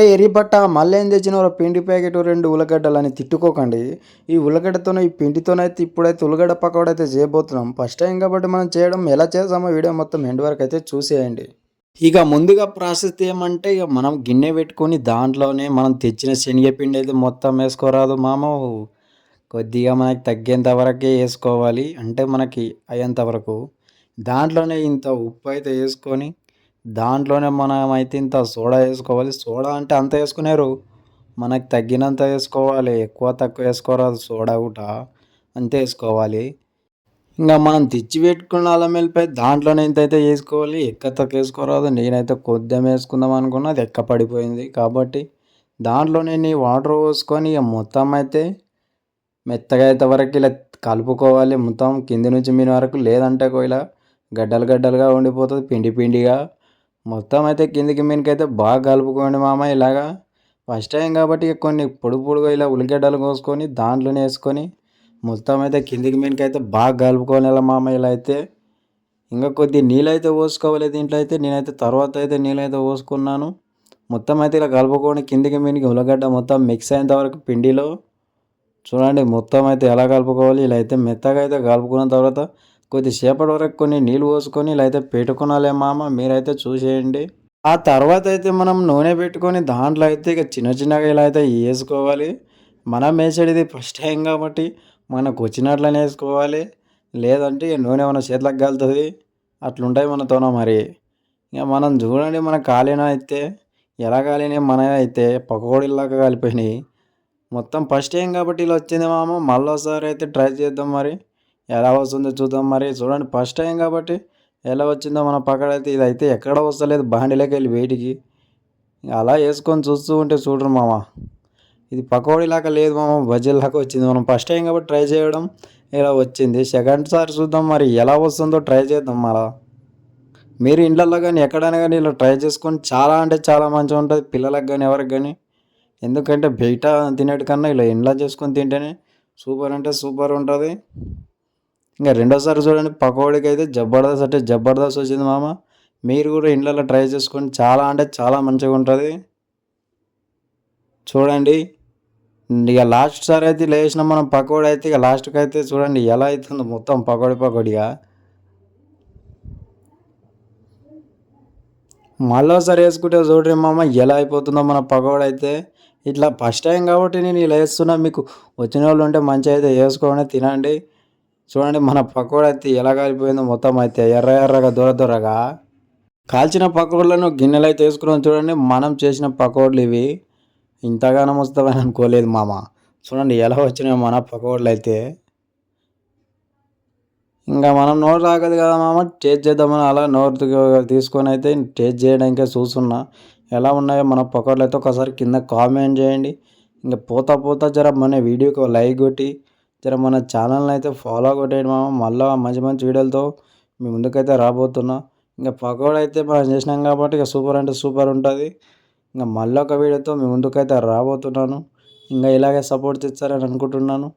ఏ ఎర్రిపట్ట మళ్ళీ ఏం తెచ్చినారు పిండి ప్యాకెట్ రెండు ఉల్లగడ్డలు అని తిట్టుకోకండి. ఈ ఉల్లగడ్డతోనే ఈ పిండితోనైతే ఇప్పుడైతే ఉల్లగడ్డ పకోడీ అయితే చేయబోతున్నాం. ఫస్ట్ టైం కాబట్టి మనం చేయడం ఎలా చేసామో వీడియో మొత్తం ఎండ్ వరకు అయితే చూసేయండి. ఇక ముందుగా ప్రాసెస్ ఏమంటే ఇక మనం గిన్నె పెట్టుకొని దాంట్లోనే మనం తెచ్చిన శనగపిండి అయితే మొత్తం వేసుకోరాదు మామ. కొద్దిగా మనకి తగ్గేంత వరకే వేసుకోవాలి. అంటే మనకి అయ్యేంత వరకు. దాంట్లోనే ఇంత ఉప్పు అయితే వేసుకొని దాంట్లోనే మనం అయితే ఇంత సోడా వేసుకోవాలి. సోడా అంటే అంత వేసుకునేరు. మనకు తగ్గినంత వేసుకోవాలి. ఎక్కువ తక్కువ వేసుకోరాదు. సోడా కూడా అంతే వేసుకోవాలి. ఇంకా మనం తెచ్చి పెట్టుకున్న అల్లం వెళ్ళిపోయి దాంట్లోనే ఇంత అయితే వేసుకోవాలి. ఎక్క తక్కువ వేసుకోరాదు. నేనైతే కొద్దిగా వేసుకుందాం అనుకున్నా. అది ఎక్క పడిపోయింది కాబట్టి దాంట్లోనే నీ వాటర్ పోసుకొని ఇక మొత్తం అయితే మెత్తగా అయితే వరకు ఇలా కలుపుకోవాలి. మొత్తం కింది నుంచి మీన వరకు లేదంటే ఇలా గడ్డలు గడ్డలుగా ఉండిపోతుంది. పిండి పిండిగా మొత్తం అయితే కిందికి మీనకైతే బాగా కలుపుకోండి మామ ఇలాగా. ఫస్ట్ టైం కాబట్టి కొన్ని పొడి పొడిగా ఇలా ఉల్లిగడ్డలు కోసుకొని దాంట్లోనే వేసుకొని మొత్తం అయితే కిందికి మీనకైతే బాగా కలుపుకోవాలి ఇలా మామ ఇలా అయితే. ఇంకా కొద్ది నీళ్ళు అయితే పోసుకోవాలి దీంట్లో అయితే. నేనైతే తర్వాత అయితే నీళ్ళు అయితే పోసుకున్నాను. మొత్తం అయితే ఇలా కలుపుకొని కిందికి మీనికి ఉల్లగడ్డ మొత్తం మిక్స్ అయ్యేంత వరకు పిండిలో. చూడండి మొత్తం అయితే ఎలా కలుపుకోవాలి ఇలా అయితే మెత్తగా అయితే కలుపుకున్న తర్వాత కొద్దిసేపటి వరకు కొన్ని నీళ్ళు పోసుకొని ఇలా అయితే పెట్టుకునాలే మామ మీరైతే చూసేయండి. ఆ తర్వాత అయితే మనం నూనె పెట్టుకొని దాంట్లో అయితే ఇక చిన్న చిన్నగా ఇలా అయితే వేసుకోవాలి. మనం వేసేది ఫస్ట్ టైం కాబట్టి మనకు వచ్చినట్లనే వేసుకోవాలి. లేదంటే నూనె మన చేతులకు కలుతుంది అట్లుంటాయి మనతోన మరి. ఇక మనం చూడండి మన కాలిన అయితే ఎలా కాలినాయి మన అయితే పకోడీలాగా కాలిపోయినాయి. మొత్తం ఫస్ట్ టైం కాబట్టి ఇలా వచ్చింది మామ మళ్ళీ ఒకసారి అయితే ట్రై చేద్దాం మరి. ఎలా వస్తుందో చూద్దాం. మరి చూడండి ఫస్ట్ టైం కాబట్టి ఎలా వచ్చిందో మన పక్కడైతే అయితే ఇది అయితే ఎక్కడ వస్తలేదు. బాండిలోకి వెళ్ళి వేటికి అలా వేసుకొని చూస్తూ ఉంటే చూడరు మామ. ఇది పకోడీలాగా లేదు మామ బజ్జీలాగా వచ్చింది. మనం ఫస్ట్ టైం కాబట్టి ట్రై చేయడం ఇలా వచ్చింది. సెకండ్ సారి చూద్దాం మరి ఎలా వస్తుందో ట్రై చేద్దాం మళ్ళా. మీరు ఇండ్లలో కానీ ఎక్కడైనా కానీ ఇలా ట్రై చేసుకొని చాలా అంటే చాలా మంచిగా ఉంటుంది. పిల్లలకు కానీ ఎవరికి కానీ. ఎందుకంటే బయట తినేటి కన్నా ఇలా ఇంట్లో చేసుకొని తింటేనే సూపర్ అంటే సూపర్ ఉంటుంది. ఇంకా రెండోసారి చూడండి పకోడీకి అయితే జబర్దస్త్ అంటే జబర్దస్త్ వచ్చింది మామ. మీరు కూడా ఇండ్లలో ట్రై చేసుకొని చాలా అంటే చాలా మంచిగా ఉంటుంది. చూడండి ఇక లాస్ట్ సారి అయితే ఇలా మనం పకోడీ అయితే ఇక లాస్ట్కి అయితే చూడండి ఎలా అవుతుందో మొత్తం పకోడీ పకోడీగా. మళ్ళీ ఒకసారి వేసుకుంటే చూడండి మామ ఎలా అయిపోతుందో మన పకోడీ అయితే. ఇట్లా ఫస్ట్ టైం కాబట్టి నేను ఇలా వేస్తున్నా మీకు వచ్చిన వాళ్ళు ఉంటే మంచిగా అయితే వేసుకోండి తినండి. చూడండి మన పకోడ అయితే ఎలా కాలిపోయిందో మొత్తం అయితే ఎర్ర ఎర్రగా దూర దూరగా. కాల్చిన పకోడలను గిన్నెలు అయితే వేసుకున్నాం చూడండి మనం చేసిన పకోడలు ఇవి. ఇంతగానం వస్తామని అనుకోలేదు మామ. చూడండి ఎలా వచ్చినాయి మన పకోడలు అయితే. ఇంకా మనం నోరు రాగదు కదా మామ టేస్ట్ చేద్దామని అలా నోరు తీసుకొని అయితే టేస్ట్ చేయడానికే చూస్తున్నా. ఎలా ఉన్నాయో మన పకోడలు అయితే ఒకసారి కింద కామెంట్ చేయండి. ఇంకా పోతా పోతా జర మన వీడియోకి లైక్ కొట్టి జర మన ఛానల్ని అయితే ఫాలో కొట్టేయండి మామ. మళ్ళీ మంచి మంచి వీడియోలతో మీ ముందుకైతే రాబోతున్నా. ఇంకా పకోడా అయితే మనం చేసినాం కాబట్టి ఇక సూపర్ అంటే సూపర్ ఉంటుంది. ఇంకా మళ్ళీ ఒక వీడియోతో మీ ముందుకైతే రాబోతున్నాను. ఇంకా ఇలాగే సపోర్ట్ చేస్తారని అనుకుంటున్నాను.